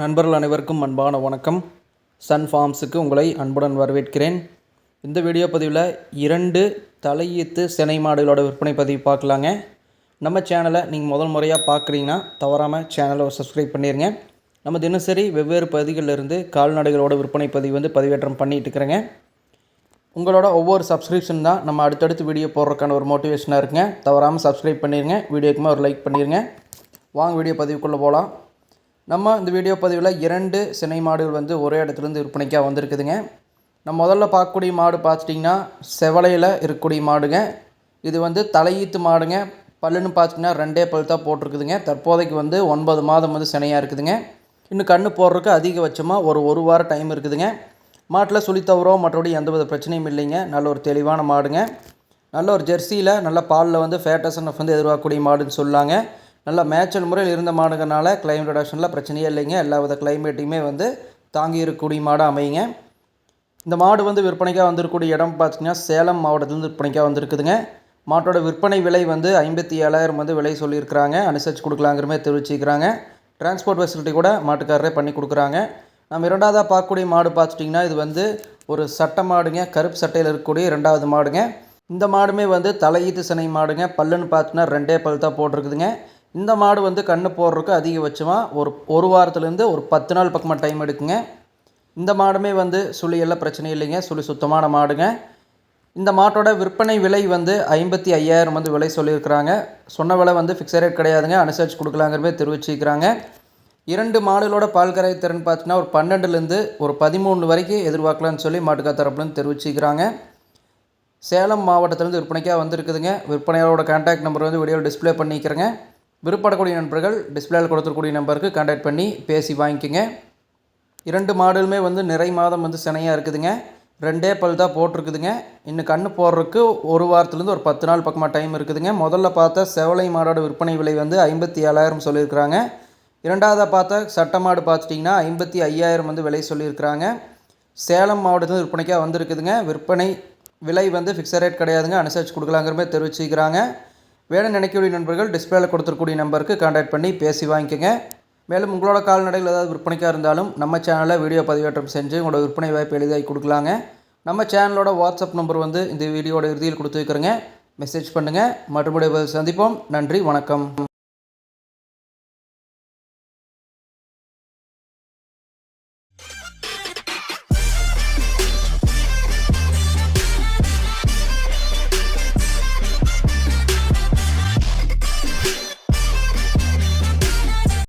நண்பர்கள் அனைவருக்கும் அன்பான வணக்கம். சன் ஃபார்ம்ஸுக்கு உங்களை அன்புடன் வரவேற்கிறேன். இந்த வீடியோ பதிவில் இரண்டு தலையீத்து சினை மாடுகளோட விற்பனை பதிவு பார்க்கலாங்க. நம்ம சேனலை நீங்கள் முதல் முறையாக பார்க்குறீங்கன்னா தவறாமல் சேனலை ஒரு சப்ஸ்கிரைப் பண்ணிடுங்க நம்ம தினசரி வெவ்வேறு பகுதிகளிலிருந்து கால்நடைகளோட விற்பனை பதிவு வந்து பதிவேற்றம் பண்ணிகிட்டு இருக்கிறேங்க. உங்களோட ஒவ்வொரு சப்ஸ்கிரிப்ஷன் தான் நம்ம அடுத்தடுத்து வீடியோ போடுறதுக்கான ஒரு மோட்டிவேஷனாக இருக்குங்க. தவறாமல் சப்ஸ்கிரைப் பண்ணிடுங்க வீடியோக்குமே ஒரு லைக் பண்ணிடுங்க வாங்க வீடியோ பதிவுக்குள்ளே போகலாம் நம்ம இந்த வீடியோ பதிவில் இரண்டு சினை மாடுகள் வந்து ஒரே இடத்துலேருந்து விற்பனைக்காக வந்திருக்குதுங்க. நம்ம முதல்ல பார்க்கக்கூடிய மாடு பார்த்துட்டிங்கன்னா செவலையில் இருக்கக்கூடிய மாடுங்க. இது வந்து தலையீத்து மாடுங்க. பல்லுன்னு பார்த்திங்கன்னா ரெண்டே பல் தான் போட்டிருக்குதுங்க. தற்போதைக்கு வந்து ஒன்பது மாதம் வந்து சினையாக இருக்குதுங்க. இன்னும் கண்ணு போடுறதுக்கு அதிகபட்சமாக ஒரு ஒரு வாரம் டைம் இருக்குதுங்க. மாட்டில் சுழி தவறோ மற்றபடி எந்த வித பிரச்சனையும் இல்லைங்க. நல்ல ஒரு தெளிவான மாடுங்க. நல்ல ஒரு ஜெர்சியில் நல்ல பாலில் வந்து ஃபேட்டஸ் வந்து எதிர்பார்க்கக்கூடிய மாடுன்னு சொல்லாங்க. நல்லா மேய்ச்சல் முறையில் இருந்த மாடுங்கனால கிளைமேட் ரிடக்ஷனில் பிரச்சனையே இல்லைங்க. எல்லா வித கிளைமேட்டையுமே வந்து தாங்கி இருக்கக்கூடிய மாடாக அமையுங்க. இந்த மாடு வந்து விற்பனைக்காக வந்திருக்கக்கூடிய இடம் பார்த்திங்கன்னா சேலம் மாவட்டத்துலேருந்து விற்பனைக்காக வந்திருக்குதுங்க. மாட்டோட விற்பனை விலை வந்து ஐம்பத்தி ஏழாயிரம் வந்து விலை சொல்லியிருக்கிறாங்க. அனுசரித்து கொடுக்கலாங்கிற மாதிரி தெரிவிச்சிக்கிறாங்க டிரான்ஸ்போர்ட் ஃபெசிலிட்டி கூட மாட்டுக்காரரே பண்ணி கொடுக்குறாங்க. நம்ம இரண்டாவதாக பார்க்கக்கூடிய மாடு பார்த்துட்டிங்கன்னா இது வந்து ஒரு சட்டை மாடுங்க. கருப்பு சட்டையில் இருக்கக்கூடிய ரெண்டாவது மாடுங்க. இந்த மாடுமே வந்து தலையீத்து சினை மாடுங்க. பல்லுன்னு பார்த்தீங்கன்னா ரெண்டே பல் தான் போட்டிருக்குதுங்க. இந்த மாடு வந்து கன்று போடுறதுக்கு அதிகபட்சமாக ஒரு ஒரு வாரத்துலேருந்து ஒரு பத்து நாள் பக்கமாக டைம் எடுக்குங்க. இந்த மாடுமே வந்து சுழி எல்லாம் பிரச்சனை இல்லைங்க. சுழி சுத்தமான மாடுங்க. இந்த மாட்டோட விற்பனை விலை வந்து ஐம்பத்தி ஐயாயிரம் வந்து விலை சொல்லியிருக்கிறாங்க. சொன்ன விலை வந்து ஃபிக்ஸட் ரேட் கிடையாதுங்க. அனுசரித்து கொடுக்கலாங்கிற மாதிரி தெரிவிச்சிருக்கிறாங்க. இரண்டு மாடுகளோட பால் கரை திறன் பார்த்தீங்கன்னா ஒரு பன்னெண்டுலேருந்து ஒரு பதிமூணு வரைக்கும் எதிர்பார்க்கலான்னு சொல்லி மாட்டுக்கா தரப்புலேருந்து தெரிவிச்சிக்கிறாங்க சேலம் மாவட்டத்திலேருந்து விற்பனைக்காக வந்திருக்குதுங்க. விற்பனையாளரோட கான்டாக்ட் நம்பர் வந்து வீடியோவில் டிஸ்பிளே பண்ணிக்கிறேங்க. விருப்பப்படக்கூடிய நண்பர்கள் டிஸ்பிளேயில் கொடுத்துருக்கூடிய நம்பருக்கு கான்டாக்ட் பண்ணி பேசி வாங்கிக்கோங்க. இரண்டு மாடுகளுமே வந்து நிறை மாதம் வந்து சினையாக இருக்குதுங்க. ரெண்டே பல் தான் போட்டிருக்குதுங்க. இன்னும் கண்ணு போடுறதுக்கு ஒரு வாரத்துலேருந்து ஒரு பத்து நாள் பக்கமாக டைம் இருக்குதுங்க. முதல்ல பார்த்தா செவலை மாடோட விற்பனை விலை வந்து ஐம்பத்தி ஏழாயிரம் சொல்லியிருக்கிறாங்க. இரண்டாவதாக பார்த்தா சட்ட மாடு பார்த்துட்டிங்கன்னா ஐம்பத்தி ஐயாயிரம் வந்து விலை சொல்லியிருக்கிறாங்க. சேலம் மாவட்டத்தில் விற்பனைக்காக வந்திருக்குதுங்க. விற்பனை விலை வந்து ஃபிக்ஸட் ரேட் கிடையாதுங்க. அனுசரித்து கொடுக்கலாங்கிற மாதிரி தெரிவிச்சுக்கிறாங்க. வேணும் நினைக்கக்கூடிய நண்பர்கள் டிஸ்பிளேல கொடுத்துருக்கூடிய நம்பருக்கு கான்டாக்ட் பண்ணி பேசி வாங்கிக்கோங்க. மேலும் உங்களோட கால்நடைகள் ஏதாவது விற்பனைக்காக இருந்தாலும் நம்ம சேனலில் வீடியோ பதிவேற்றம் செஞ்சு உங்களோட விற்பனை வாய்ப்பு எளிதாகி கொடுக்கலாங்க. நம்ம சேனலோட வாட்ஸ்அப் நம்பர் வந்து இந்த வீடியோட இறுதியில் கொடுத்து வைக்கிறேங்க. மெசேஜ் பண்ணுங்கள் மறுபடியும் சந்திப்போம். நன்றி. வணக்கம்.